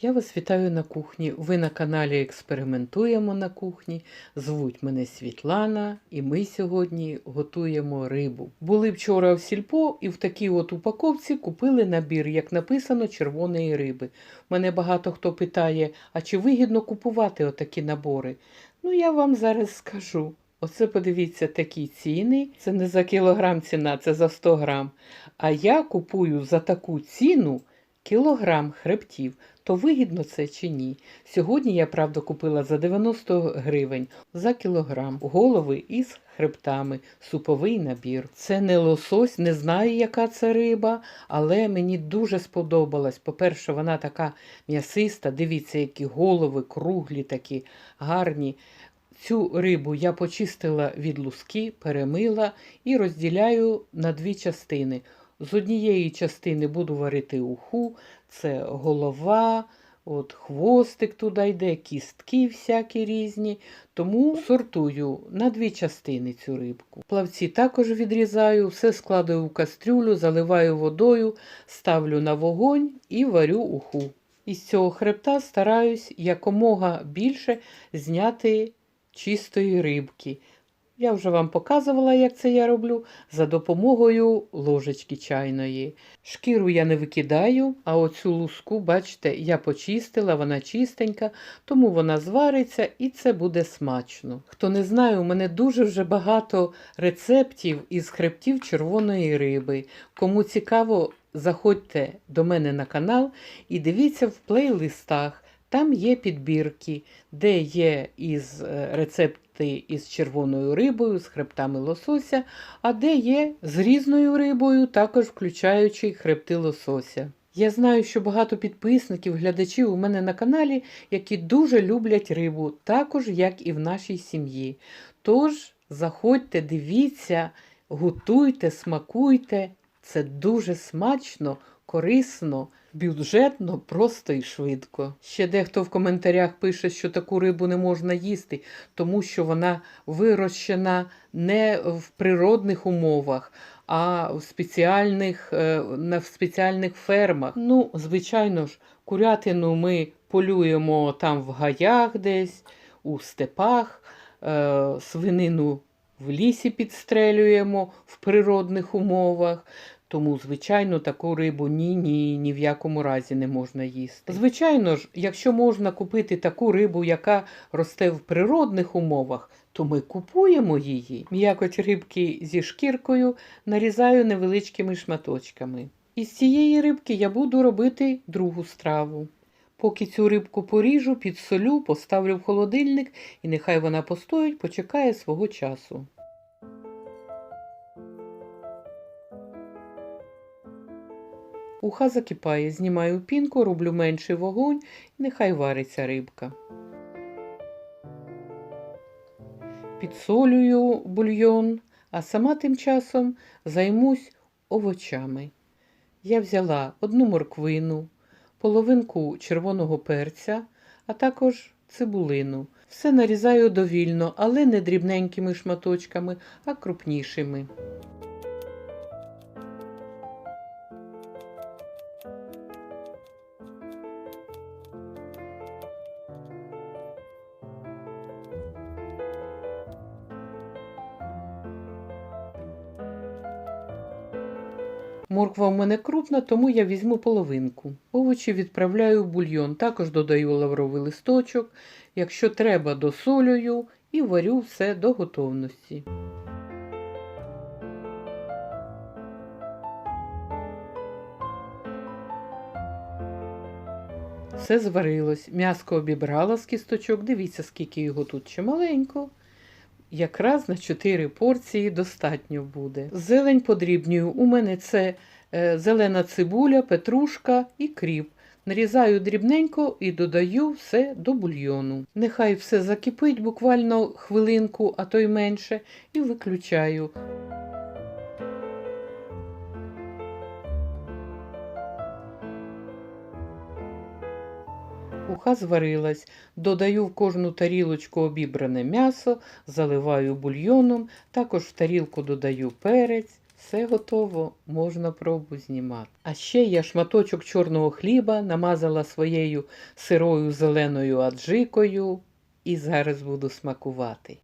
Я вас вітаю на кухні. Ви на каналі Експериментуємо на кухні. Звуть мене Світлана, і ми сьогодні готуємо рибу. Були вчора в сільпо і в такій от упаковці купили набір, як написано, червоної риби. Мене багато хто питає, а чи вигідно купувати отакі набори? Ну, я вам зараз скажу. Оце подивіться такі ціни. Це не за кілограм ціна, це за 100 грам. А я купую за таку ціну кілограм хребтів. То вигідно це чи ні? Сьогодні я, правда, купила за 90 гривень за кілограм голови із хребтами, суповий набір. Це не лосось, не знаю, яка це риба, але мені дуже сподобалась. По-перше, вона така м'ясиста. Дивіться, які голови, круглі такі, гарні. Цю рибу я почистила від луски, перемила і розділяю на дві частини. З однієї частини буду варити уху, це голова, от хвостик туди йде, кістки всякі різні. Тому сортую на дві частини цю рибку. Плавці також відрізаю, все складаю в кастрюлю, заливаю водою, ставлю на вогонь і варю уху. Із цього хребта стараюсь якомога більше зняти чистої рибки. Я вже вам показувала, як це я роблю, за допомогою ложечки чайної. Шкіру я не викидаю, а оцю луску, бачите, я почистила, вона чистенька, тому вона звариться і це буде смачно. Хто не знає, у мене дуже вже багато рецептів із хребтів червоної риби. Кому цікаво, заходьте до мене на канал і дивіться в плейлистах. Там є підбірки, де є із е, рецепти із червоною рибою, з хребтами лосося, а де є з різною рибою, також включаючи хребти лосося. Я знаю, що багато підписників, глядачів у мене на каналі, які дуже люблять рибу, також як і в нашій сім'ї. Тож заходьте, дивіться, готуйте, смакуйте. Це дуже смачно, корисно, бюджетно, просто і швидко. Ще дехто в коментарях пише, що таку рибу не можна їсти, тому що вона вирощена не в природних умовах, а в спеціальних, е, на спеціальних фермах. Ну, звичайно ж, курятину ми полюємо там в гаях десь, у степах, е, свинину в лісі підстрелюємо в природних умовах. Тому, звичайно, таку рибу ні, ні, ні в якому разі не можна їсти. Звичайно ж, якщо можна купити таку рибу, яка росте в природних умовах, то ми купуємо її. М'якоть рибки зі шкіркою нарізаю невеличкими шматочками. Із цієї рибки я буду робити другу страву. Поки цю рибку поріжу, підсолю, поставлю в холодильник і нехай вона постоїть, почекає свого часу. Уха закипає, знімаю пінку, роблю менший вогонь і нехай вариться рибка. Підсолюю бульйон, а сама тим часом займусь овочами. Я взяла одну морквину, половинку червоного перця, а також цибулину. Все нарізаю довільно, але не дрібненькими шматочками, а крупнішими. Морква в мене крупна, тому я візьму половинку. Овочі відправляю в бульйон, також додаю лавровий листочок. Якщо треба, досолюю і варю все до готовності. Все зварилось. М'яско обібрала з кісточок. Дивіться, скільки його тут чималенько. Якраз на 4 порції достатньо буде. Зелень подрібнюю. У мене це е, зелена цибуля, петрушка і кріп. Нарізаю дрібненько і додаю все до бульйону. Нехай все закипить буквально хвилинку, а то й менше, і виключаю. Уха зварилась, додаю в кожну тарілочку обібране м'ясо, заливаю бульйоном, також в тарілку додаю перець, Все готово, можна пробу знімати. А ще я шматочок чорного хліба намазала своєю сирою зеленою аджикою і зараз буду смакувати.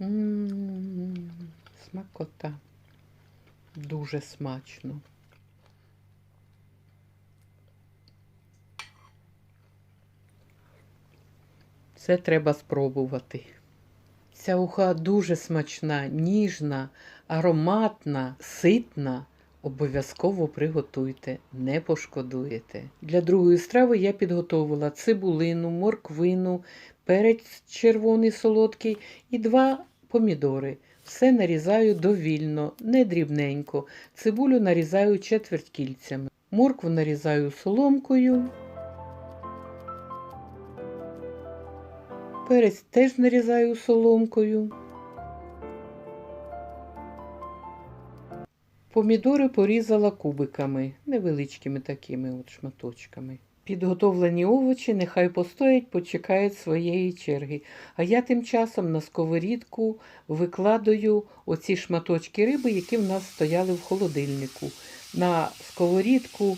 М, Смакота. Дуже смачно. Це треба спробувати. Ця уха дуже смачна, ніжна, ароматна, ситна. Обов'язково приготуйте, не пошкодуєте. Для другої страви я підготовила цибулину, морквину, перець червоний солодкий і два помідори. Все нарізаю довільно, не дрібненько. Цибулю нарізаю четверть кільцями. Моркву нарізаю соломкою. Перець теж нарізаю соломкою. Помідори порізала кубиками, невеличкими такими от шматочками. Підготовлені овочі нехай постоять, почекають своєї черги. А я тим часом на сковорідку викладаю оці шматочки риби, які в нас стояли в холодильнику. На сковорідку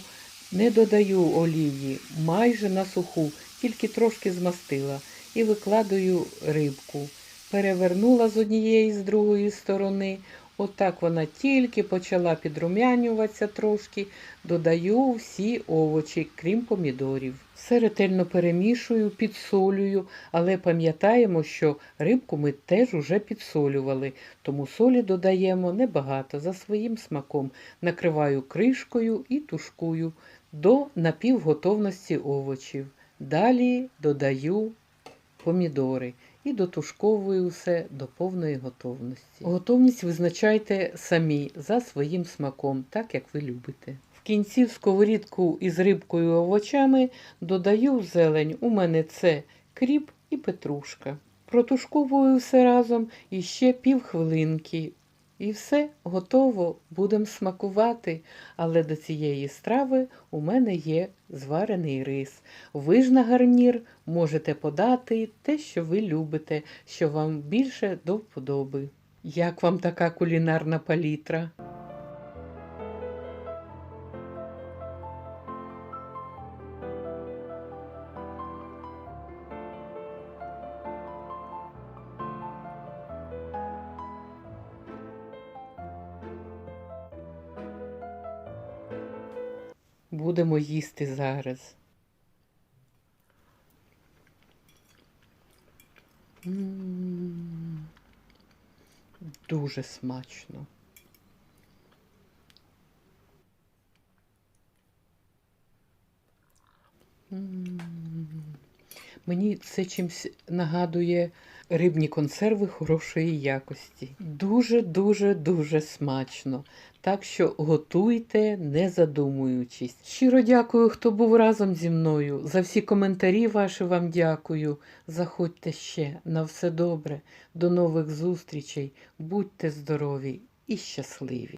не додаю олії, майже на суху, тільки трошки змастила. І викладаю рибку. Перевернула з однієї з другої сторони. Отак вона тільки почала підрумянюватися трошки, додаю всі овочі, крім помідорів. Все ретельно перемішую, підсолюю, але пам'ятаємо, що рибку ми теж уже підсолювали, тому солі додаємо небагато за своїм смаком. Накриваю кришкою і тушкую до напівготовності овочів. Далі додаю помідори і дотушковую все до повної готовності. Готовність визначайте самі за своїм смаком, так як ви любите. В кінці в сковорідку із рибкою і овочами додаю зелень. У мене це кріп і петрушка. Протушковую все разом іще ще півхвилинки. І все готово, будемо смакувати. Але до цієї страви у мене є зварений рис. Ви ж на гарнір можете подати те, що ви любите, що вам більше до вподоби. Як вам така кулінарна палітра? Будемо їсти зараз. М, Дуже смачно. М, Мені це чимось нагадує рибні консерви хорошої якості. Дуже, дуже, дуже смачно. Так що готуйте, не задумуючись. Щиро дякую, хто був разом зі мною. За всі коментарі ваші вам дякую. Заходьте ще на все добре. До нових зустрічей. Будьте здорові і щасливі!